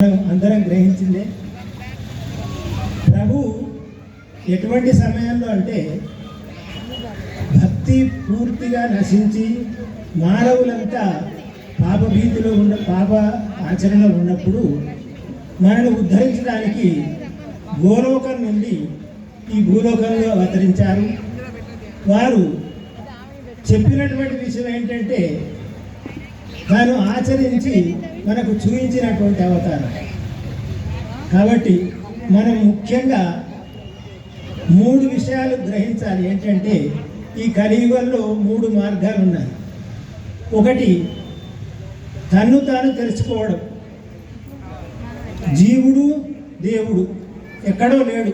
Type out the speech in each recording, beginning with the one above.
అందరం గ్రహించిందే. ప్రభు ఎటువంటి సమయంలో అంటే భక్తి పూర్తిగా నశించి మానవులంతా పాపభీతిలో ఉన్న పాప ఆచరణలో ఉన్నప్పుడు మనను ఉద్ధరించడానికి గోలోకం నుండి ఈ భూలోకంలో అవతరించారు. వారు చెప్పినటువంటి విషయం ఏంటంటే తాను ఆచరించి మనకు చూపించినటువంటి అవతారం. కాబట్టి మనం ముఖ్యంగా మూడు విషయాలు గ్రహించాలి. ఏంటంటే ఈ కలియుగంలో మూడు మార్గాలు ఉన్నాయి. ఒకటి తన్ను తాను తెలుసుకోవడం. జీవుడు దేవుడు ఎక్కడో లేడు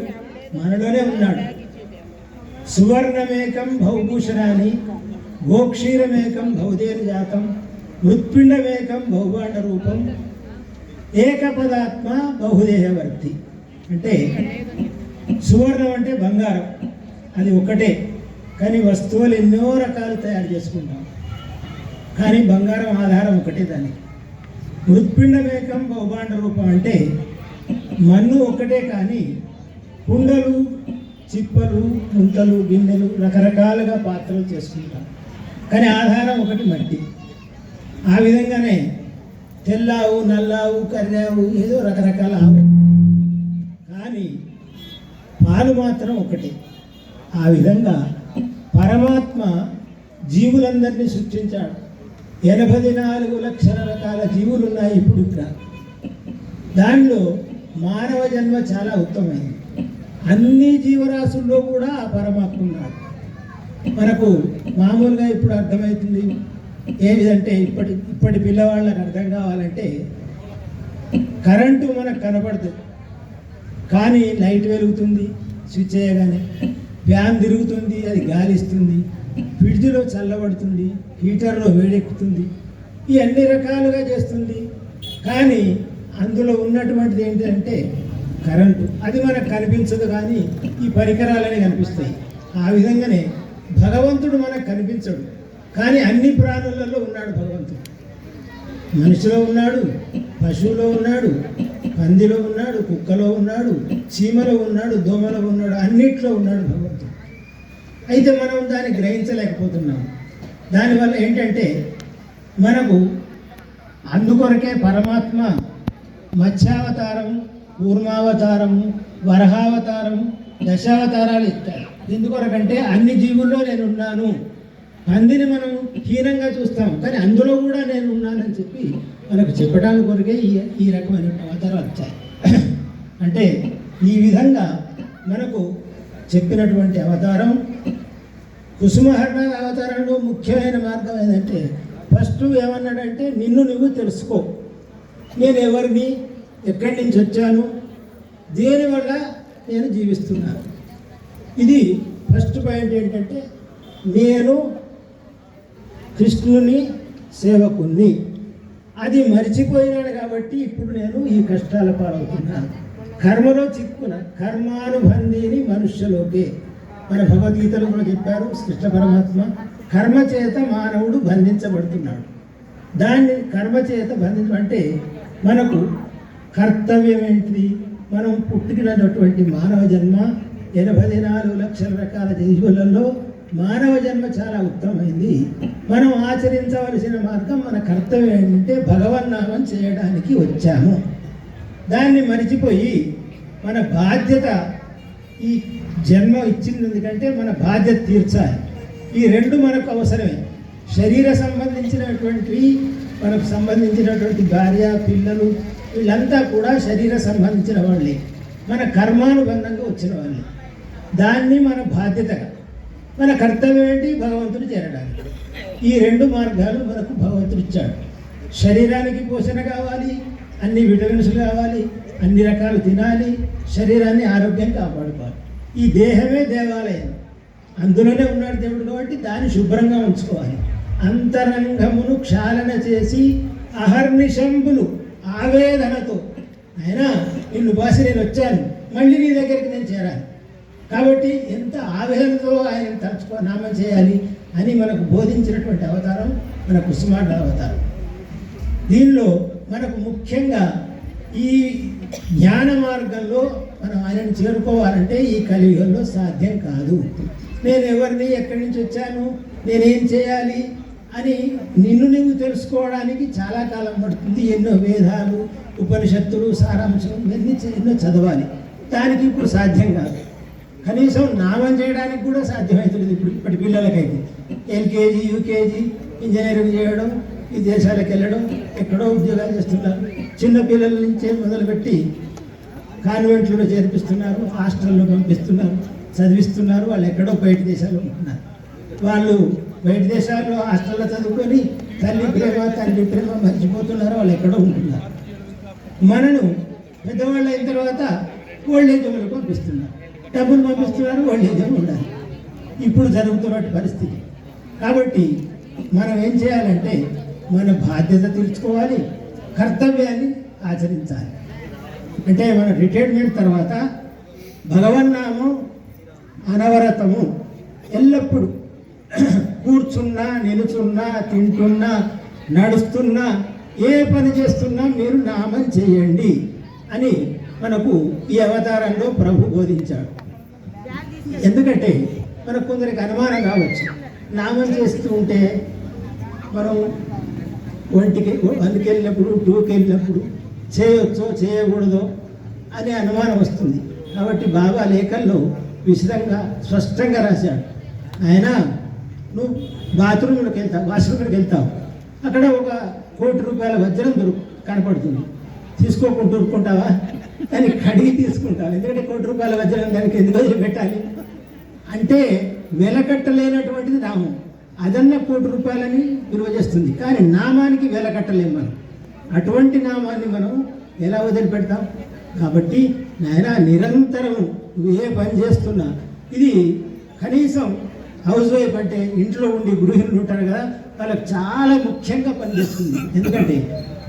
మనలోనే ఉన్నాడు. సువర్ణమేకం భవభూషణాన్ని గోక్షీరమేకం భౌదేన జాతం మృత్పిండమేకం భౌభాండ రూపం ఏకపదాత్మ బహుదేహవర్తి. అంటే సువర్ణం అంటే బంగారం. అది ఒకటే కానీ వస్తువులు ఎన్నో రకాలు తయారు చేసుకుంటాం. కానీ బంగారం ఆధారం ఒకటే దానికి. మృత్పిండమేకం బహుభాండ రూపం అంటే మన్ను ఒకటే కానీ కుండలు చిప్పలు ముంతలు గిన్నెలు రకరకాలుగా పాత్రలు చేసుకుంటాం. కానీ ఆధారం ఒకటి మట్టి. ఆ విధంగానే తెల్లావు నల్లావు కర్రావు ఏదో రకరకాల ఆవు. కానీ పాలు మాత్రం ఒకటి. ఆ విధంగా పరమాత్మ జీవులందరినీ సృష్టించాడు. ఎనభై నాలుగు లక్షల రకాల జీవులు ఉన్నాయి ఇప్పుడు ఇక్కడ. దానిలో మానవ జన్మ చాలా ఉత్తమైంది అన్ని జీవరాశుల్లో కూడా ఆ పరమాత్మ ఉన్నాడు. మనకు మామూలుగా ఇప్పుడు అర్థమవుతుంది ఏమిటంటే ఇప్పటి ఇప్పటి పిల్లవాళ్ళకి అర్థం కావాలంటే కరెంటు మనకు కనపడుతుంది కానీ లైట్ వెలుగుతుంది స్విచ్ చేయగానే ఫ్యాన్ తిరుగుతుంది అది గాలిస్తుంది ఫ్రిడ్జ్లో చల్లబడుతుంది హీటర్లో వేడెక్కుతుంది. ఈ అన్ని రకాలుగా చేస్తుంది. కానీ అందులో ఉన్నటువంటిది ఏంటంటే కరెంటు. అది మనకు కనిపించదు కానీ ఈ పరికరాలని కనిపిస్తాయి. ఆ విధంగానే భగవంతుడు మనకు కనిపించడు. కానీ అన్ని ప్రాణులలో ఉన్నాడు భగవంతుడు. మనిషిలో ఉన్నాడు పశువులో ఉన్నాడు పందిలో ఉన్నాడు కుక్కలో ఉన్నాడు చీమలో ఉన్నాడు దోమలో ఉన్నాడు అన్నిట్లో ఉన్నాడు భగవంతుడు. అయితే మనం దాన్ని గ్రహించలేకపోతున్నాం. దానివల్ల ఏంటంటే మనకు అందుకొరకే పరమాత్మ మత్స్యావతారం కూర్మావతారం వరహావతారం దశావతారాలు ఇస్తారు ఎందుకొరకంటే అన్ని జీవుల్లో నేను ఉన్నాను పందిని మనం హీనంగా చూస్తాం. కానీ అందులో కూడా నేను ఉన్నానని చెప్పి మనకు చెప్పడానికి కొరకే ఈ ఈ రకమైన అవతారాలు వచ్చాయి. అంటే ఈ విధంగా మనకు చెప్పినటువంటి అవతారం కుసుమహరణ అవతారంలో ముఖ్యమైన మార్గం ఏంటంటే ఫస్ట్ ఏమన్నాడంటే నిన్ను నువ్వు తెలుసుకో. నేను ఎవరిని ఎక్కడి నుంచి వచ్చాను దేనివల్ల నేను జీవిస్తున్నాను? ఇది ఫస్ట్ పాయింట్ ఏంటంటే నేను కృష్ణుని సేవకుణ్ణి. అది మర్చిపోయినాడు కాబట్టి ఇప్పుడు నేను ఈ కష్టాల పాలవుతున్నాను. కర్మలో చిక్కున కర్మానుబంధిని మనుష్యలోకే. మన భగవద్గీతలో కూడా చెప్పారు కృష్ణ పరమాత్మ కర్మ చేత మానవుడు బంధించబడుతున్నాడు. దాన్ని కర్మ చేత బంధించడం అంటే మనకు కర్తవ్యం ఏంటిది? మనం పుట్టుకున్నటువంటి మానవ జన్మ ఎనభై నాలుగు లక్షల రకాల జీవులలో మానవ జన్మ చాలా ఉత్తమమైంది. మనం ఆచరించవలసిన మార్గం మన కర్తవ్యం ఏంటంటే భగవన్నామం చేయడానికి వచ్చాము. దాన్ని మరిచిపోయి మన బాధ్యత ఈ జన్మ ఇచ్చింది ఎందుకంటే మన బాధ్యత తీర్చాలి. ఈ రెండు మనకు అవసరమే. శరీర సంబంధించినటువంటివి మనకు సంబంధించినటువంటి భార్య పిల్లలు వీళ్ళంతా కూడా శరీర సంబంధించిన వాళ్ళే. మన కర్మానుబంధంగా వచ్చిన వాళ్ళే. దాన్ని మన బాధ్యతగా మన కర్తవ్యం ఏంటి భగవంతుడు చేరడానికి. ఈ రెండు మార్గాలు మనకు భగవంతుడు ఇచ్చాడు. శరీరానికి పోషణ కావాలి అన్ని విటమిన్స్ కావాలి అన్ని రకాలు తినాలి శరీరాన్ని ఆరోగ్యం కాపాడుకోవాలి. ఈ దేహమే దేవాలయం. అందులోనే ఉన్నాడు దేవుడు కాబట్టి దాన్ని శుభ్రంగా ఉంచుకోవాలి. అంతరంగమును క్షాళన చేసి అహర్నిశంబులు ఆవేదనతో అయినా నిన్ను బాసి నేను వచ్చాను. మళ్ళీ నీ దగ్గరికి నేను చేరాలి. కాబట్టి ఎంత ఆవేదనతో ఆయన తలుచుకో నామం చేయాలి అని మనకు బోధించినటువంటి అవతారం మన కుసుమాండ అవతారం. దీనిలో మనకు ముఖ్యంగా ఈ జ్ఞాన మార్గంలో మనం ఆయనను చేరుకోవాలంటే ఈ కలియుగంలో సాధ్యం కాదు. నేను ఎవరిని ఎక్కడి నుంచి వచ్చాను నేనేం చేయాలి అని నిన్ను నువ్వు తెలుసుకోవడానికి చాలా కాలం పడుతుంది. ఎన్నో వేదాలు ఉపనిషత్తులు సారాంశం ఇవన్నీ ఎన్నో చదవాలి. దానికి ఇప్పుడు సాధ్యం కాదు. కనీసం నామం చేయడానికి కూడా సాధ్యమవుతుంది ఇప్పుడు. ఇప్పటి పిల్లలకైతే ఎల్కేజీ యూకేజీ ఇంజనీరింగ్ చేయడం ఈ దేశాలకు వెళ్ళడం ఎక్కడో ఉద్యోగాలు చేస్తున్నారు. చిన్న పిల్లల నుంచే మొదలుపెట్టి కాన్వెంట్లో చేర్పిస్తున్నారు హాస్టల్లో పంపిస్తున్నారు చదివిస్తున్నారు. వాళ్ళు ఎక్కడో బయట దేశాల్లో ఉంటున్నారు. వాళ్ళు బయట దేశాల్లో హాస్టల్లో చదువుకొని తల్లి ప్రేమ తల్లి ప్రేమ మర్చిపోతున్నారు. వాళ్ళు ఎక్కడో ఉంటున్నారు. మనను పెద్దవాళ్ళు అయిన తర్వాత ఓల్డ్ ఏజ్ పంపిస్తున్నారు. డబ్బులు పంపిస్తున్నారు వాళ్ళు ఏజ్ ఉండాలి? ఇప్పుడు జరుగుతున్న పరిస్థితి. కాబట్టి మనం ఏం చేయాలంటే మన బాధ్యత తీర్చుకోవాలి కర్తవ్యాన్ని ఆచరించాలి. అంటే మన రిటైర్మెంట్ తర్వాత భగవన్నామం అనవరతము ఎల్లప్పుడూ కూర్చున్నా నిలుచున్నా తింటున్నా నడుస్తున్నా ఏ పని చేస్తున్నా మీరు నామం చేయండి అని మనకు ఈ అవతారంలో ప్రభు బోధించాడు. ఎందుకంటే మనకు కొందరికి అనుమానం కావచ్చు. నామం చేస్తూ ఉంటే మనం ఒంటికి వన్కి వెళ్ళినప్పుడు టూకి వెళ్ళినప్పుడు చేయొచ్చో చేయకూడదో అనే అనుమానం వస్తుంది. కాబట్టి బాబా లేఖల్లో విశదంగా స్పష్టంగా రాశాడు. ఆయన నువ్వు బాత్రూంలోకి వెళ్తావు వాష్రూమ్లోకి వెళ్తావు. అక్కడ ఒక కోటి రూపాయల వజ్రం దొరుకు కనపడుతుంది. తీసుకోకుండా ఊరుకుంటావా? దాన్ని కడిగి తీసుకుంటావు. ఎందుకంటే కోటి రూపాయల వజ్రం దానికి ఎందుకు వదిలి పెట్టాలి అంటే వెలకట్టలేనటువంటిది నామం అదన్న కోటి రూపాయలని విలువ చేస్తుంది. కానీ నామానికి వెలకట్టలేం మనం. అటువంటి నామాన్ని మనం ఎలా వదిలిపెడతాం? కాబట్టి నాయన నిరంతరం నువ్వు ఏ పని చేస్తున్నా ఇది కనీసం హౌస్ వైఫ్ అంటే ఇంట్లో ఉండి గృహిణులు ఉంటారు కదా వాళ్ళకి చాలా ముఖ్యంగా పనిచేస్తుంది. ఎందుకంటే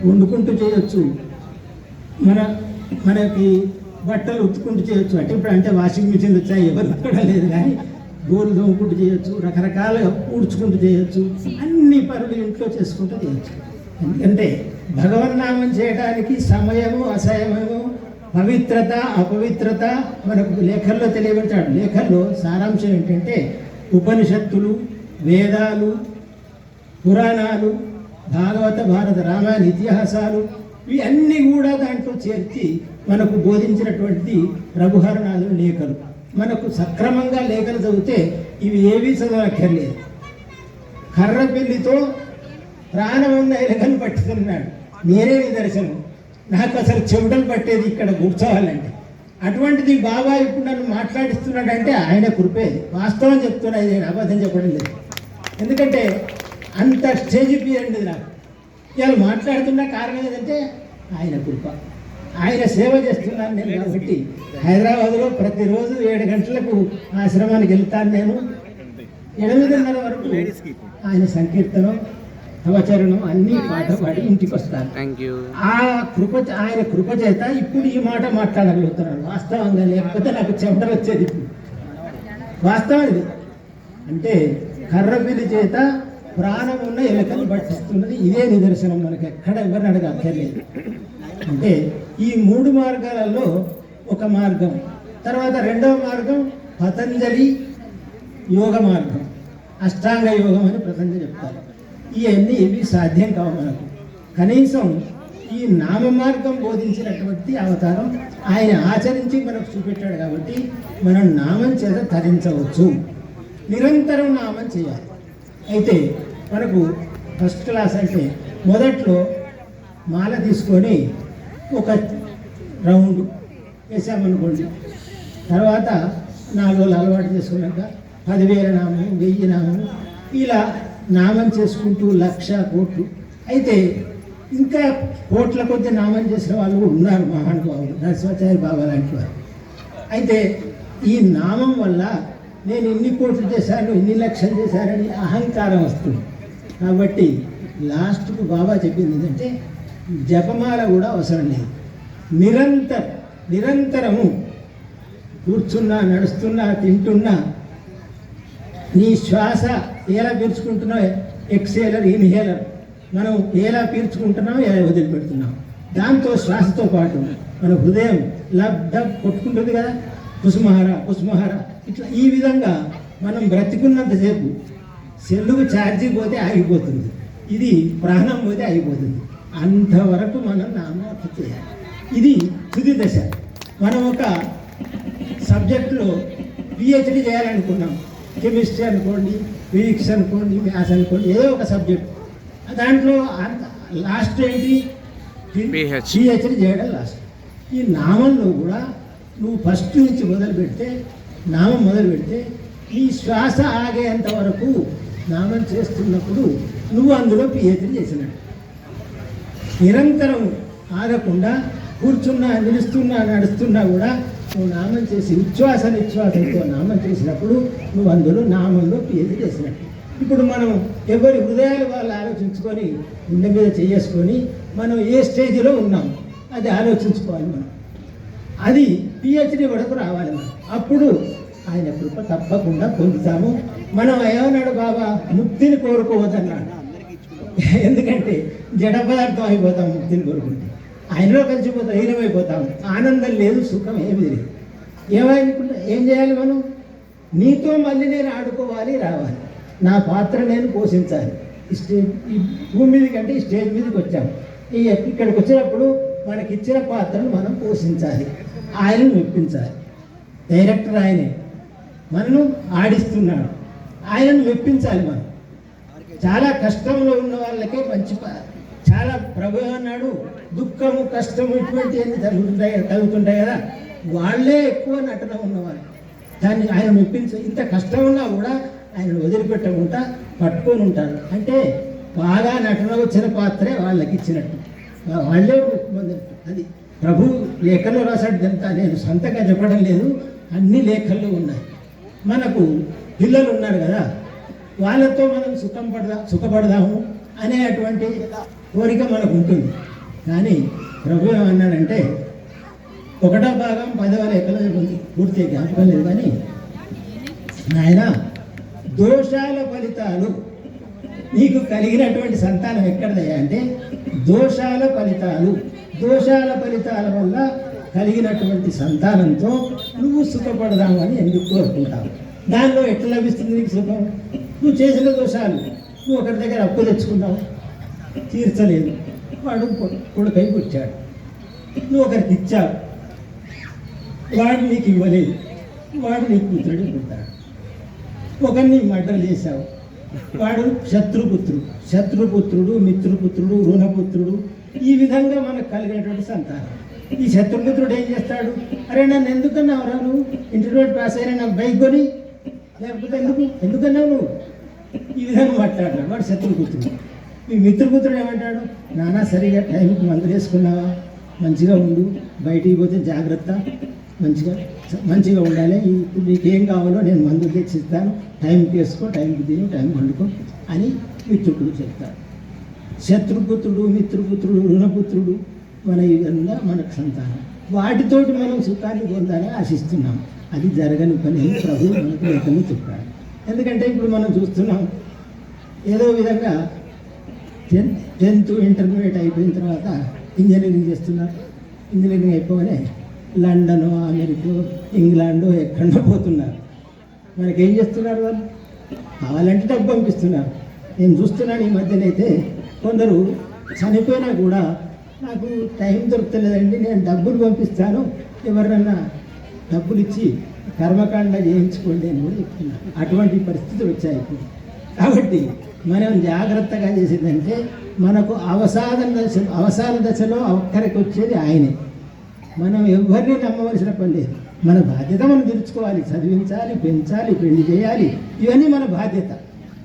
వండుకుంటూ చేయొచ్చు. మన మనకి బట్టలు ఉత్తుకుంటూ చేయొచ్చు. అంటే ఇప్పుడు అంటే వాషింగ్ మిషన్ వచ్చాయి. ఎవరు కూడా లేదు కానీ గోలు దోముకుంటూ చేయొచ్చు రకరకాల ఊడ్చుకుంటూ చేయొచ్చు. అన్ని పనులు ఇంట్లో చేసుకుంటూ చేయొచ్చు. ఎందుకంటే భగవన్నామం చేయడానికి సమయము అసయమము పవిత్రత అపవిత్రత మనకు లేఖల్లో తెలియబడతాడు. లేఖల్లో సారాంశం ఏంటంటే ఉపనిషత్తులు వేదాలు పురాణాలు భాగవత భారత రామాయణ ఇతిహాసాలు ఇవన్నీ కూడా దాంట్లో చేర్చి మనకు బోధించినటువంటి రఘుహరణాలు లేఖలు. మనకు సక్రమంగా లేఖలు చదివితే ఇవి ఏవీ చదవక్కర్లేదు కర్ర పెళ్ళితో ప్రాణం ఉన్న ఎలుకను పట్టుకున్నాడు. నేనే నిదర్శనం నాకు అసలు చెవిటలు పట్టేది ఇక్కడ కూర్చోవాలంటే. అటువంటిది బాబా ఇప్పుడు నన్ను మాట్లాడిస్తున్నాడంటే ఆయన కృపే. వాస్తవం చెప్తున్నా ఇది నేను అబద్ధం చెప్పడం లేదు. ఎందుకంటే అంత స్టేజ్ పియండి నాకు. ఇవాళ మాట్లాడుతున్న కారణం ఏంటంటే ఆయన కృప. ఆయన సేవ చేస్తున్నాను నేను కాబట్టి హైదరాబాద్లో ప్రతిరోజు ఏడు గంటలకు ఆశ్రమానికి వెళ్తాను నేను. ఎనిమిదిన్నర వరకు ఆయన సంకీర్తనం అవచరణం అన్ని పాట పాడి ఇంటికి వస్తాను. ఆ కృప ఆయన కృప చేత ఇప్పుడు ఈ మాట మాట్లాడగలుగుతున్నాను. వాస్తవంగా లేకపోతే నాకు చెమటలు వచ్చేది వాస్తవం ఇది. అంటే కర్రపిల్లి చేత ప్రాణం ఉన్న ఎలుకలు పట్టిస్తున్నది ఇదే నిదర్శనం. మనకి ఎక్కడ ఎవరిని అడగక్కర్లేదు అంటే ఈ మూడు మార్గాలలో ఒక మార్గం. తర్వాత రెండవ మార్గం పతంజలి యోగ మార్గం. అష్టాంగ యోగం అని ప్రతంజలి చెప్తారు. ఇవన్నీ ఏవి సాధ్యం కావు మనకు. కనీసం ఈ నామ మార్గం బోధించినటువంటి అవతారం ఆయన ఆచరించి మనకు చూపెట్టాడు కాబట్టి మనం నామం చేత తరించవచ్చు. నిరంతరం నామం చేయాలి. అయితే మనకు ఫస్ట్ క్లాస్ అంటే మొదట్లో మాల తీసుకొని ఒక రౌండ్ వేసామనుకోండి. తర్వాత నాలుగు రోజులు అలవాటు చేసుకున్నాక పదివేల నామం వెయ్యి నామం ఇలా నామం చేసుకుంటూ లక్ష కోట్లు. అయితే ఇంకా కోట్ల కొద్ది నామం చేసిన వాళ్ళు కూడా ఉన్నారు మహానుభావులు నరసింహాచార్య బాబా లాంటి వారు. అయితే ఈ నామం వల్ల నేను ఇన్ని కోట్లు చేశాను ఇన్ని లక్షలు చేశానని అహంకారం వస్తుంది. కాబట్టి లాస్ట్కు బాబా చెప్పింది ఏంటంటే జపమాల కూడా అవసరం లేదు. నిరంతర నిరంతరము కూర్చున్నా నడుస్తున్నా తింటున్నా నీ శ్వాస ఎలా పీల్చుకుంటున్నావు? ఎక్సేలర్ ఇన్హేలర్. మనం ఎలా పీల్చుకుంటున్నాం ఎలా వదిలిపెడుతున్నాం. దాంతో శ్వాసతో పాటు మన హృదయం లబ్ డబ్ కొట్టుకుంటుంది కదా. కుసుమహార కుసుమహార. ఇట్లా ఈ విధంగా మనం బ్రతికున్నంతసేపు సెల్లుకు ఛార్జీ పోతే ఆగిపోతుంది. ఇది ప్రాణం పోతే ఆగిపోతుంది. అంతవరకు మనం నామోటి చేయాలి ఇది తుది దశ. మనం ఒక సబ్జెక్టులో పిహెచ్డి చేయాలనుకున్నాం. కెమిస్ట్రీ అనుకోండి ఫిజిక్స్ అనుకోండి మ్యాథ్స్ అనుకోండి ఏదో ఒక సబ్జెక్ట్. దాంట్లో లాస్ట్ ఏంటి. పిహెచ్డి చేయడం లాస్ట్. ఈ నామంలో కూడా నువ్వు ఫస్ట్ నుంచి మొదలు పెడితే నామం మొదలు పెడితే ఈ శ్వాస ఆగేంత వరకు నామం చేస్తున్నప్పుడు నువ్వు అందులో పిహెచ్డి చేసినట్టు. నిరంతరం ఆగకుండా కూర్చున్నా నిలుస్తున్నా నడుస్తున్నా కూడా నువ్వు నామం చేసి ఉచ్ఛ్వాస నిశ్వాసంతో నామం చేసినప్పుడు నువ్వు అందులో నామంలో పిహెచ్డి చేసినట్టు. ఇప్పుడు మనం ఎవరి హృదయాలు వాళ్ళు ఆలోచించుకొని గుండె మీద చేసుకొని మనం ఏ స్టేజ్లో ఉన్నాం అది ఆలోచించుకోవాలి మనం. అది పిహెచ్డి వరకు రావాలి మనం. అప్పుడు ఆయన కృప తప్పకుండా పొందుతాము. మనం ఏమన్నాడు బాబా? ముక్తిని కోరుకోవద్దన్నాడు. ఎందుకంటే జడ పదార్థం అయిపోతాం ముక్తిని కోరుకుంటే ఆయనలో కలిసిపోతాం హీనమైపోతాం ఆనందం లేదు సుఖం ఏమీ లేదు. ఏమనుకుంటా ఏం చేయాలి మనం? నీతో మళ్ళీ నేను ఆడుకోవాలి రావాలి. నా పాత్ర నేను పోషించాలి. స్టేజ్ ఈ భూమి మీద కంటే ఈ స్టేజ్ మీదకి వచ్చాము ఈ ఇక్కడికి వచ్చినప్పుడు మనకి ఇచ్చిన పాత్రను మనం పోషించాలి. ఆయనను మెప్పించాలి. డైరెక్టర్ ఆయనే. మనను ఆడిస్తున్నాడు. ఆయనను మెప్పించాలి మనం. చాలా కష్టంలో ఉన్న వాళ్ళకే మంచి చాలా ప్రభు అన్నాడు. దుఃఖము కష్టము ఇటువంటివన్నీ జరుగుతుంటాయి కలుగుతుంటాయి కదా? వాళ్ళే ఎక్కువ నటన ఉన్నవాళ్ళు. దాన్ని ఆయన మెప్పించ ఇంత కష్టం ఉన్నా కూడా ఆయన వదిలిపెట్టకుండా పట్టుకొని ఉంటారు. అంటే బాగా నటన వచ్చిన పాత్రే వాళ్ళకి ఇచ్చినట్టు. వాళ్ళే అది ప్రభు లేఖలో రాశాడు ఎంత నేను సొంతంగా చెప్పడం లేదు. అన్ని లేఖల్లో ఉన్నాయి. మనకు పిల్లలు ఉన్నారు కదా? వాళ్ళతో మనం సుఖం పడదా సుఖపడదాము అనేటువంటి కోరిక మనకు ఉంటుంది కానీ ప్రభు ఏమన్నాడంటే ఒకటో భాగం పదవ లేఖలో ఉంది. పూర్తి జ్ఞాపకం లేదు కానీ నాయన దోషాల ఫలితాలు నీకు కలిగినటువంటి సంతానం ఎక్కడదయ్యా అంటే దోషాల ఫలితాలు. దోషాల ఫలితాల వల్ల కలిగినటువంటి సంతానంతో నువ్వు సుఖపడదాము అని ఎందుకు కోరుకుంటావు దానిలో ఎట్లా లభిస్తుంది నీకు సుఖం? నువ్వు చేసిన దోషాలు. నువ్వు ఒకరి దగ్గర అప్పు తెచ్చుకున్నావు తీర్చలేదు. వాడు కొ- కొడుకై పుట్టాడు నువ్వు ఒకరికి ఇచ్చావు. వాడు నీకు ఇవ్వలేదు. వాడు నీ పుత్రుడు పుట్టాడు. ఒకరిని మర్డర్ చేశావు. వాడు శత్రుపుత్రుడు శత్రుపుత్రుడు మిత్రుపుత్రుడు రుణపుత్రుడు ఈ విధంగా మనకు కలిగినటువంటి సంతానం. ఈ శత్రుపుత్రుడు ఏం చేస్తాడు? అరే నన్ను ఎందుకన్నావు రా నువ్వు ఇంటర్మీడియట్ పాస్ అయినా నాకు బైక్ కొని? లేకపోతే ఎందుకు? ఎందుకన్నావు నువ్వు? ఈ విధంగా మాట్లాడతాడు. వాడు శత్రుపుత్రుడు మీ మిత్రపుత్రుడు ఏమంటాడు? నానా సరిగా టైంకి మందులు వేసుకున్నావా? మంచిగా ఉండు. బయటికి పోతే జాగ్రత్త. మంచిగా మంచిగా ఉండాలి. ఇప్పుడు నీకు ఏం కావాలో నేను మందు తెచ్చిస్తాను. టైంకి వేసుకో టైంకి తిని టైం వండుకో అని మిత్రుడు చెప్తాడు. శత్రుపుత్రుడు మిత్రపుత్రుడు రుణపుత్రుడు మన ఇదంతా మనకు సంతానం. వాటితోటి మనం సుఖాన్ని పొందాలని ఆశిస్తున్నాం. అది జరగని పని ప్రభు మనకు లేఖను చెప్పాడు. ఎందుకంటే ఇప్పుడు మనం చూస్తున్నాం ఏదో విధంగా టెన్త్ టెన్త్ ఇంటర్మీడియట్ అయిపోయిన తర్వాత ఇంజనీరింగ్ చేస్తున్నారు. ఇంజనీరింగ్ అయిపోగానే లండన్ అమెరికా ఇంగ్లాండ్ ఎక్కడో పోతున్నారు. మనకేం చేస్తున్నారు వాళ్ళు? కావాలంటే డబ్బు పంపిస్తున్నారు. నేను చూస్తున్నాను ఈ మధ్యనైతే కొందరు చనిపోయినా కూడా నాకు టైం దొరకలేదండి నేను డబ్బులు పంపిస్తాను ఎవరన్నా డబ్బులు ఇచ్చి కర్మకాండ చేయించుకోండి అని కూడా చెప్తున్నారు అటువంటి పరిస్థితులు వచ్చాయి ఇప్పుడు. కాబట్టి మనం జాగ్రత్తగా చేసిందంటే మనకు అవసాన దశ అవసాన దశలో ఒక్కరికి వచ్చేది ఆయనే. మనం ఎవరిని నమ్మవలసిన పని లేదు. మన బాధ్యత మనం తీర్చుకోవాలి. చదివించాలి పెంచాలి పెళ్ళి చేయాలి. ఇవన్నీ మన బాధ్యత.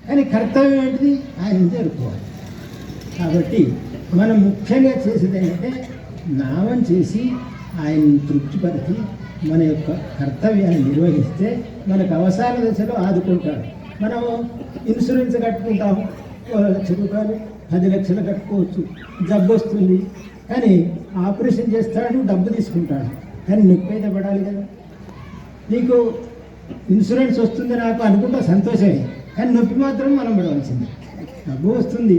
కానీ కర్తవ్యం ఏంటిది? ఆయన చేరుకోవాలి కాబట్టి మనం ముఖ్యంగా చేసేది ఏంటంటే నామం చేసి ఆయన్ని తృప్తిపరిచి మన యొక్క కర్తవ్యాన్ని నిర్వహిస్తే మనకు అవసర దశలో ఆదుకుంటాడు. మనం ఇన్సూరెన్స్ కట్టుకుంటాము ఒక లక్ష రూపాయలు పది లక్షలు కట్టుకోవచ్చు జబ్బు వస్తుంది. కానీ ఆపరేషన్ చేస్తాడు డబ్బు తీసుకుంటాడు. కానీ నొప్పి అయితే పడాలి కదా. నీకు ఇన్సూరెన్స్ వస్తుంది నాకు అనుకుంటా సంతోషమే. కానీ నొప్పి మాత్రం మనం పడవలసింది. డబ్బు వస్తుంది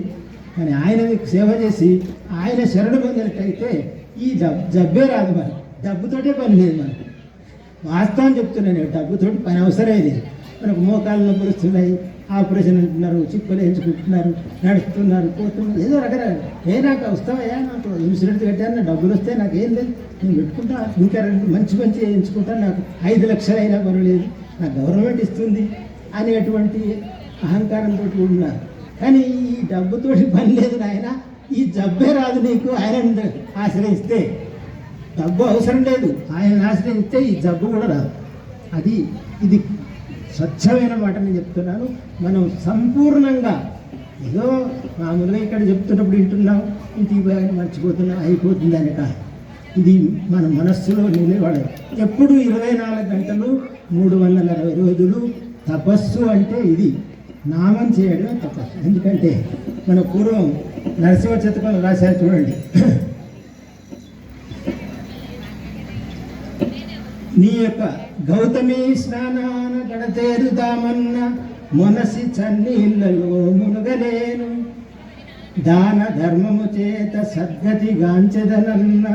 కానీ ఆయన మీకు సేవ చేసి ఆయన శరణు పొందినట్టయితే ఈ జబ్ జబ్బే రాదు మరి. డబ్బుతోటే పని లేదు మనకి వాస్తవం చెప్తున్నాను డబ్బుతోటి పని అవసరం లేదు మనకు మోకాలు నొప్పులు వస్తున్నాయి ఆపరేషన్ అంటున్నారు చిక్కులు వేయించుకుంటున్నారు నడుస్తున్నారు పోతున్నారు ఏదో రకరకాల. ఏ నాకు వస్తావయ్యా నాకు ఇన్సూరెన్స్ కట్టాను డబ్బులు వస్తే నాకు ఏం లేదు. నేను పెట్టుకుంటా ఇంకా మంచి మంచి వేయించుకుంటాను నాకు ఐదు లక్షలు అయినా పర్వాలేదు. నాకు గవర్నమెంట్ ఇస్తుంది అనేటువంటి అహంకారంతో ఉన్నారు కానీ ఈ డబ్బుతోటి పని లేదు నాయన. ఈ జబ్బే రాదు నీకు ఆయన ఆశ్రయిస్తే. డబ్బు అవసరం లేదు. ఆయన ఆశ్రయిస్తే ఈ జబ్బు కూడా రాదు. అది ఇది స్వచ్ఛమైన మాట నేను చెప్తున్నాను. మనం సంపూర్ణంగా ఏదో మామూలుగా ఇక్కడ చెప్తున్నప్పుడు వింటున్నాం ఇంటికి పోయి మర్చిపోతున్నాం అయిపోతుంది అని కాదు. ఇది మన మనస్సులో నిలబడదు. ఎప్పుడు ఇరవై నాలుగు గంటలు మూడు వందల అరవై రోజులు తపస్సు అంటే ఇది. నామం చేయడమే తపస్సు. ఎందుకంటే మన పూర్వం నరసింహ శతకం రాశారు చూడండి. నీ యొక్క గౌతమి స్నానాన గడతేరుదామన్న మనసి చన్నీళ్ళలో మునగలేను. దాన ధర్మము చేత సద్గతి గాంచెదనన్న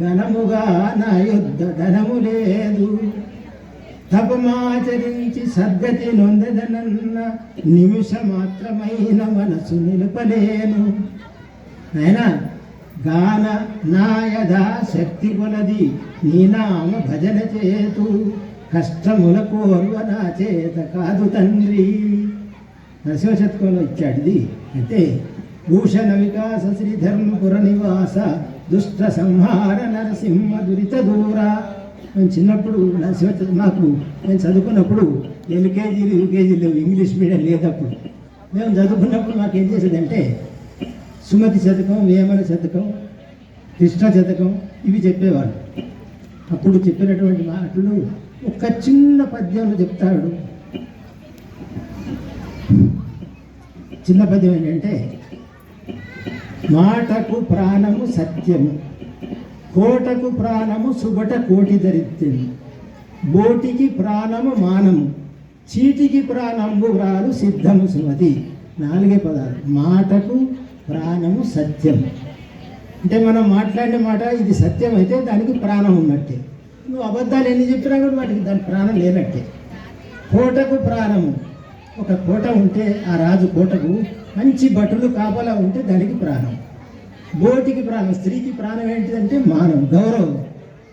ఘనముగా నా యుద్ధ ధనము లేదు. తపమాచరించి సద్గతి నొందదనన్న నిమిష మాత్రమైన మనసు నిలుపలేను. అయినా గాన నాయదా శక్తి కొలది నీ నామ భజన చేతు. కష్టముల కోరువ నా చేత కాదు తండ్రి. నరసింహశతకంలో ఇచ్చాడు ఇది. అంటే భూషణ వికాస శ్రీధర్మపుర నివాస దుష్ట సంహార నరసింహ దురిత దూర. మేము చిన్నప్పుడు నరసింహ మాకు మేము చదువుకున్నప్పుడు ఎల్కేజీలు యూకేజీలు ఇంగ్లీష్ మీడియం లేదప్పుడు. మేము చదువుకున్నప్పుడు మాకు ఏం చేసేదంటే సుమతి శతకం వేమన శతకం కృష్ణ శతకం ఇవి చెప్పేవాళ్ళు అప్పుడు చెప్పినటువంటి మాటలు ఒక చిన్న పద్యంలో చెప్తాడు చిన్న పద్యం ఏంటంటే మాటకు ప్రాణము సత్యము కోటకు ప్రాణము సుబట కోటి దరిద్రము బోటికి ప్రాణము మానము చీటికి ప్రాణంబు రాలు సిద్ధము సుమతి. నాలుగే పదాలు. మాటకు ప్రాణము సత్యం. అంటే మనం మాట్లాడిన మాట ఇది సత్యం అయితే దానికి ప్రాణం ఉన్నట్టే. నువ్వు అబద్ధాలు ఎన్ని చెప్పినా కూడా వాటికి దాని ప్రాణం లేనట్టే. కోటకు ప్రాణము. ఒక కోట ఉంటే ఆ రాజు కోటకు మంచి భటులు కాపలా ఉంటే దానికి ప్రాణం. బోటికి ప్రాణం స్త్రీకి ప్రాణం ఏంటిదంటే మానవం గౌరవం.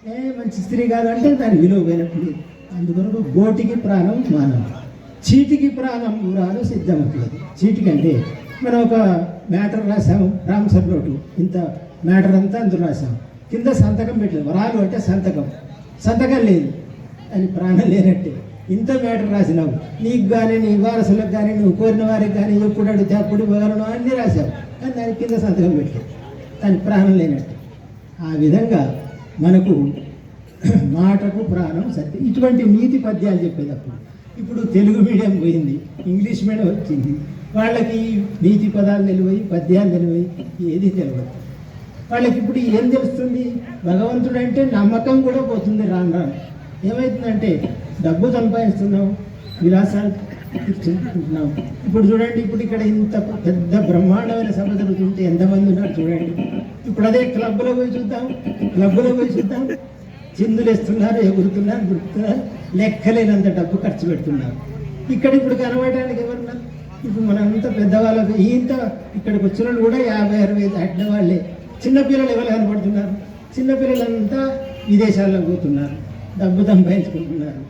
ఏ మంచి స్త్రీ కాదంటే దాని విలువ పోయినట్టు అందుకొరకు బోటికి ప్రాణం మానవం. చీటికి ప్రాణం ఊరాలు సిద్ధమవుతుంది. చీటికి అంటే మనం ఒక మ్యాటర్ రాసాము రామసర్ నోటు ఇంత మ్యాటర్ అంతా అందులో రాసాం కింద సంతకం పెట్టలేదు. వరాలు అంటే సంతకం. సంతకం లేదు. అని ప్రాణం లేనట్టే. ఇంత మ్యాటర్ రాసినావు. నీకు కానీ నీ వారసులకు కానీ నువ్వు కోరిన వారికి కానీ ఎప్పుడు అడిగితే అప్పుడు వివరణ అన్నీ రాశావు. కానీ దాని కింద సంతకం పెట్టలేదు. దాని ప్రాణం లేనట్టు. ఆ విధంగా మనకు మాటకు ప్రాణం సత్యం ఇటువంటి నీతి పద్యాలు చెప్పేటప్పుడు ఇప్పుడు తెలుగు మీడియం పోయింది. ఇంగ్లీష్ మీడియం వచ్చింది. వాళ్ళకి నీతి పదాలు తెలివై పద్యాలు తెలివై ఏది తెలియదు. వాళ్ళకి ఇప్పుడు ఏం తెలుస్తుంది? భగవంతుడు అంటే నమ్మకం కూడా పోతుంది రాను రాను. ఏమవుతుందంటే డబ్బు సంపాదిస్తున్నాం విలాసాలు తెచ్చుకుంటున్నాం ఇప్పుడు చూడండి ఇప్పుడు ఇక్కడ ఇంత పెద్ద బ్రహ్మాండమైన సభ జరుగుతుంటే ఎంతమంది ఉన్నారు చూడండి. ఇప్పుడు అదే క్లబ్లో పోయి చూద్దాం క్లబ్లో పోయి చూద్దాం. చిందులు వేస్తున్నారు ఎగురుతున్నారు గుర్తున్నారు లెక్కలేనంత డబ్బు ఖర్చు పెడుతున్నారు. ఇక్కడ ఇప్పుడు కనబడడానికి ఎవరు ఇప్పుడు మనంతా పెద్దవాళ్ళకు ఇంత ఇక్కడికి వచ్చిన వాళ్ళు కూడా యాభై అరవై దాటిన వాళ్ళే. చిన్నపిల్లలు ఎవరు కనపడుతున్నారు? చిన్నపిల్లలంతా విదేశాల్లో పోతున్నారు డబ్బు సంపాదించుకుంటున్నారు.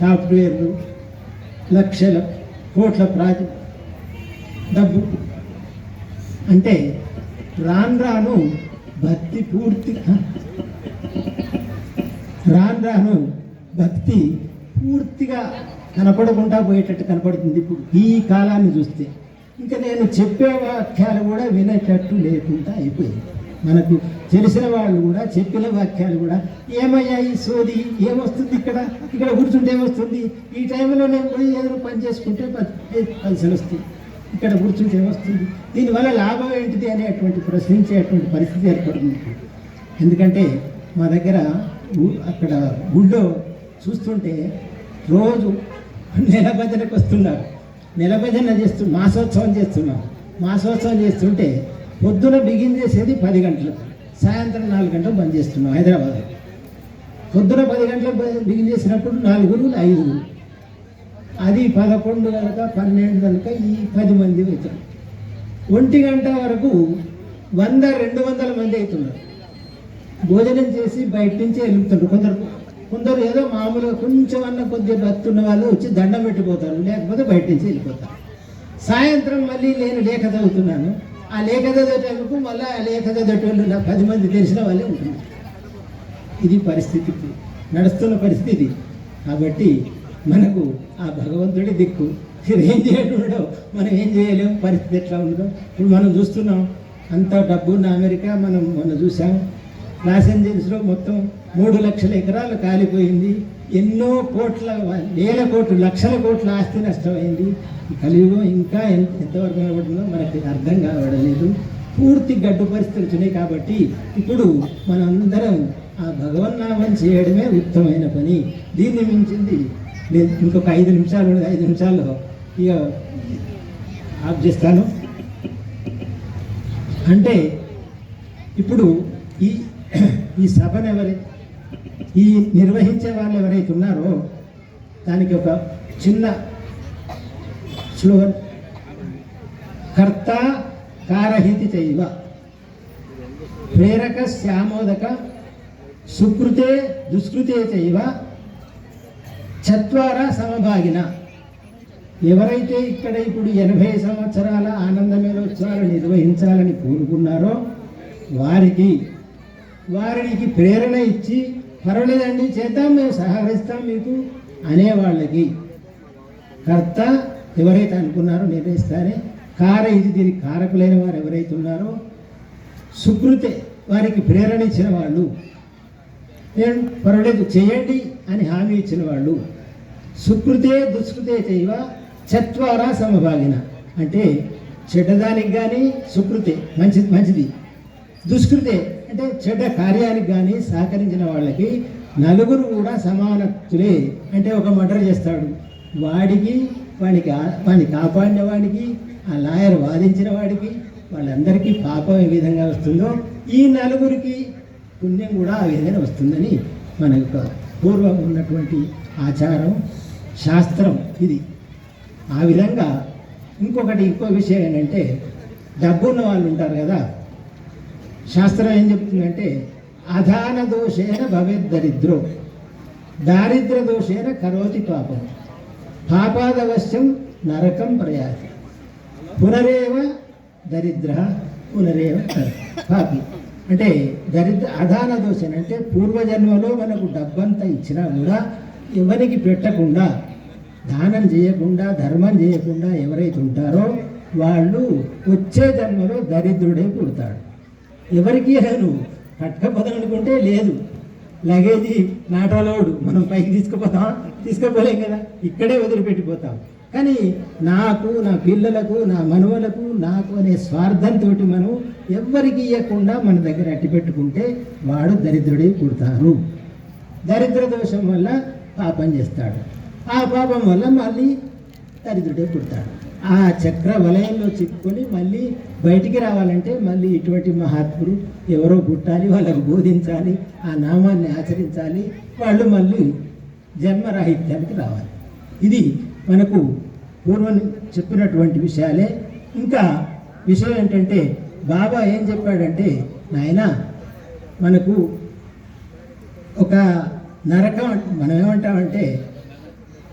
సాఫ్ట్వేర్లు లక్షల కోట్ల ప్రాజెక్ట్ డబ్బు. అంటే రాను రాను భక్తి పూర్తి రాను రాను భక్తి పూర్తిగా కనపడకుండా పోయేటట్టు కనపడుతుంది. ఇప్పుడు ఈ కాలాన్ని చూస్తే ఇంకా నేను చెప్పే వాక్యాలు కూడా వినేటట్టు లేకుండా అయిపోయింది. మనకు తెలిసిన వాళ్ళు కూడా చెప్పిన వాక్యాలు కూడా ఏమయ్యాయి సోది? ఏమొస్తుంది ఇక్కడ? ఇక్కడ కూర్చుంటే ఏమొస్తుంది? ఈ టైంలో నేను పోయి ఏదైనా పని చేసుకుంటే ప- పైసలు వస్తాయి? ఇక్కడ కూర్చుంటే ఏమొస్తుంది? దీనివల్ల లాభం ఏంటిది? అనేటువంటి ప్రశ్నించేటువంటి పరిస్థితి ఏర్పడుతుంది ఎందుకంటే మా దగ్గర అక్కడ గుళ్ళో చూస్తుంటే రోజు నెల భజనకు వస్తున్నారు. నెల భజన మాసోత్సవం చేస్తున్నారు. మాసోత్సవం చేస్తుంటే పొద్దున బిగిన్ చేసేది పది గంటలకు సాయంత్రం నాలుగు గంటలకు బంద్ చేస్తున్నాం హైదరాబాద్. పొద్దున పది గంటలకు బిగిన్ చేసినప్పుడు నాలుగురు ఐదుగురు అది పదకొండు కనుక పన్నెండు కనుక ఈ పది మంది అవుతారు ఒంటి గంట వరకు వంద రెండు వందల మంది అవుతున్నారు. భోజనం చేసి బయట నుంచి వెళ్తున్నారు కొందరు. కొందరు ఏదో మామూలుగా కొంచెం అన్న కొద్దిగా బతున్న వాళ్ళు వచ్చి దండం పెట్టిపోతారు లేకపోతే బయట నుంచి వెళ్ళిపోతారు. సాయంత్రం మళ్ళీ నేను లేఖ చదువుతున్నాను ఆ లేఖ చదివేటప్పుడు మళ్ళీ ఆ లేఖ చదివేటోళ్ళు నాకు పది మంది తెలిసిన వాళ్ళే ఉంటున్నారు. ఇది పరిస్థితి నడుస్తున్న పరిస్థితి. కాబట్టి మనకు ఆ భగవంతుడి దిక్కు. ఏం చేయడం మనం ఏం చేయలేము పరిస్థితి ఎట్లా ఉండదు ఇప్పుడు మనం చూస్తున్నాం అంత డబ్బున్న అమెరికా మనం మొన్న చూసాం. లాస్ ఏంజల్స్లో మొత్తం మూడు లక్షల ఎకరాలు కాలిపోయింది. ఎన్నో కోట్ల వేల కోట్లు లక్షల కోట్ల ఆస్తి నష్టమైంది. కలియుగం ఇంకా ఎంత ఎంతవరకు నిలబడుతుందో మనకి అర్థం కావడం లేదు. పూర్తి గడ్డు పరిస్థితులు ఉన్నాయి కాబట్టి ఇప్పుడు మనందరం ఆ భగవన్నామం చేయడమే ఉత్తమైన పని. దీన్ని మించింది లేదు ఇంకొక ఐదు నిమిషాలు ఐదు నిమిషాల్లో ఇక ఆఫ్ చేస్తాను. అంటే ఇప్పుడు ఈ ఈ సభను ఎవరి ఈ నిర్వహించే వాళ్ళు ఎవరైతే ఉన్నారో దానికి ఒక చిన్న స్లోగన్. కర్త కారహితి చైవ. ప్రేరక శ్యామోదక సుకృతే దుష్కృతే చైవ. చత్వార సమభాగిన. ఎవరైతే ఇక్కడ ఇప్పుడు ఎనభై సంవత్సరాల ఆనందమేళోత్సవాలు నిర్వహించాలని కోరుకున్నారో వారికి వారికి ప్రేరణ ఇచ్చి పర్వాలేదండి చేద్దాం మేము సహకరిస్తాం మీకు అనేవాళ్ళకి. కర్త ఎవరైతే అనుకున్నారో నిర్ణయిస్తారే. కార ఇది దీనికి కారకులైన వారు ఎవరైతే ఉన్నారో సుకృతే వారికి ప్రేరణ ఇచ్చిన వాళ్ళు నేను పర్వాలేదు చేయండి అని హామీ ఇచ్చిన వాళ్ళు సుకృతే దుష్కృతే చేయవ చత్వారా సమభాగిన. అంటే చెడ్డదానికి కానీ సుకృతే మంచిది మంచిది. దుష్కృతే అంటే చెడ్డ కార్యానికి కానీ సహకరించిన వాళ్ళకి నలుగురు కూడా సమానత్తులే. అంటే ఒక మర్డర్ చేస్తాడు. వాడికి వాడికి వాడిని కాపాడిన వాడికి ఆ లాయర్ వాదించిన వాడికి వాళ్ళందరికీ పాపం ఏ విధంగా వస్తుందో ఈ నలుగురికి పుణ్యం కూడా ఆ విధంగా వస్తుందని మన యొక్క పూర్వం ఉన్నటువంటి ఆచారం శాస్త్రం ఇది. ఆ విధంగా ఇంకొకటి ఇంకో విషయం ఏంటంటే డబ్బున్న వాళ్ళు ఉంటారు కదా శాస్త్రం ఏం చెప్తుందంటే అధాన దోషేన భవేద్ దరిద్రో దారిద్ర దోషేన కరోతి పాపం పాపాదవశ్యం నరకం ప్రయాతి. పునరేవ దరిద్ర పునరేవ పాపి. అంటే దరిద్ర అధాన దోషం అంటే పూర్వజన్మలో మనకు డబ్బంతా ఇచ్చినా కూడా ఎవరికి పెట్టకుండా దానం చేయకుండా ధర్మం చేయకుండా ఎవరైతే ఉంటారో వాళ్ళు వచ్చే జన్మలో దరిద్రుడే పుడతాడు. ఎవరికి నువ్వు పట్టకపోదాం లేదు. లగేజీ నాటోలోడు. మనం పైకి తీసుకుపోతాం తీసుకుపోలేం కదా. ఇక్కడే వదిలిపెట్టిపోతాం. కానీ నాకు నా పిల్లలకు నా మనవలకు నాకు అనే స్వార్థంతో మనం ఎవ్వరికి ఇవ్వకుండా మన దగ్గర అట్టి పెట్టుకుంటే వాడు దరిద్రుడే పుడతారు. దరిద్ర దోషం వల్ల పాపం చేస్తాడు. ఆ పాపం వల్ల మళ్ళీ దరిద్రుడే పుడతాడు. ఆ చక్ర వలయంలో చిక్కుకొని మళ్ళీ బయటికి రావాలంటే మళ్ళీ ఇటువంటి మహాత్ములు ఎవరో పుట్టాలి వాళ్ళకు బోధించాలి ఆ నామాన్ని ఆచరించాలి వాళ్ళు మళ్ళీ జన్మరాహిత్యానికి రావాలి. ఇది మనకు పూర్వం చెప్పినటువంటి విషయాలే. ఇంకా విషయం ఏంటంటే బాబా ఏం చెప్పాడంటే నాయన మనకు ఒక నరకం మనం ఏమంటామంటే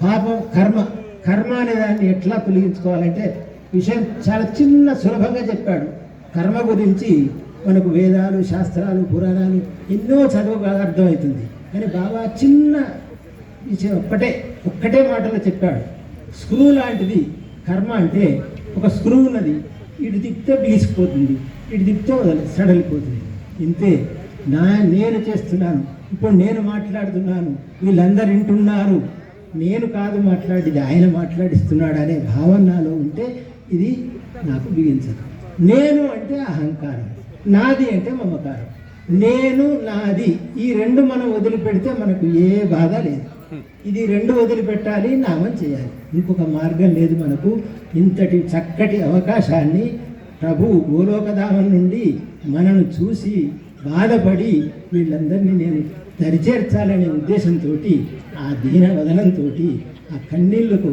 పాపం కర్మ కర్మ అనే దాన్ని ఎట్లా తొలగించుకోవాలంటే విషయం చాలా చిన్న సులభంగా చెప్పాడు. కర్మ గురించి మనకు వేదాలు శాస్త్రాలు పురాణాలు ఎన్నో చదువు అర్థమవుతుంది. కానీ బాబా చిన్న విషయం ఒక్కటే ఒక్కటే మాటలో చెప్పాడు. స్క్రూ లాంటిది కర్మ అంటే ఒక స్క్రూ ఉన్నది. ఇటు తిప్పితే బిగిసిపోతుంది ఇటు తిప్పితే వదలి సడలిపోతుంది. ఇంతే నా నేను చేస్తున్నాను. ఇప్పుడు నేను మాట్లాడుతున్నాను. వీళ్ళందరూ వింటున్నారు. నేను కాదు మాట్లాడేది ఆయన మాట్లాడిస్తున్నాడు అనే భావన నాలో ఉంటే ఇది నాకు బిగించదు నేను అంటే అహంకారం నాది అంటే మమకారం. నేను నాది ఈ రెండు మనం వదిలిపెడితే మనకు ఏ బాధ లేదు. ఇది రెండు వదిలిపెట్టాలి నామం చేయాలి. ఇంకొక మార్గం లేదు మనకు. ఇంతటి చక్కటి అవకాశాన్ని ప్రభు గోలోకధామం నుండి మనను చూసి బాధపడి వీళ్ళందరినీ నేను దరిచేర్చాలనే ఉద్దేశంతో ఆ దీన వదనంతో ఆ కన్నీళ్ళకు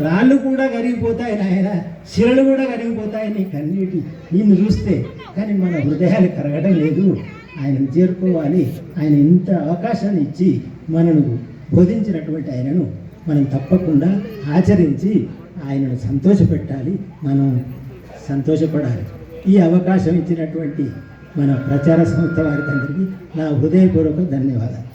రాళ్ళు కూడా కరిగిపోతాయి నాయన శిరలు కూడా కరిగిపోతాయి నీ కన్నీటి నిన్ను చూస్తే. కానీ మన హృదయాలు కరగడం లేదు. ఆయనను చేరుకోవాలి. ఆయన ఇంత అవకాశాన్ని ఇచ్చి మనను బోధించినటువంటి ఆయనను మనం తప్పకుండా ఆచరించి ఆయనను సంతోషపెట్టాలి. మనం సంతోషపడాలి. ఈ అవకాశం ఇచ్చినటువంటి మన ప్రచార సంస్థ వారికి అందరికీ నా హృదయపూర్వక ధన్యవాదాలు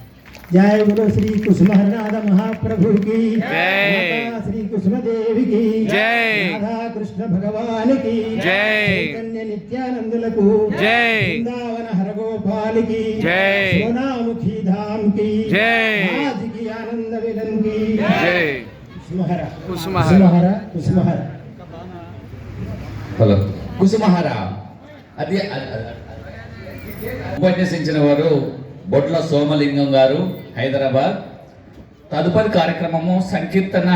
జయ గురు శ్రీ కుసుమహరనాథ మహాప్రభుకి జై. మాతా శ్రీ కుసుమదేవికి జై. రాధాకృష్ణ భగవానికి జై. చైతన్య నిత్యానందులకు జై. బృందావన హరగోపాలికి జై. సోనాముఖి ధామ్కి జై. ఆదికి ఆనంద విలంకి జై కుసుమహర కుసుమహర. కుసుమహర కుసుమహర హలో కుసుమహార అది అది- అది- ఉపన్యసించిన వారు బొడ్ల సోమలింగం గారు హైదరాబాద్. తదుపరి కార్యక్రమము సంకీర్తన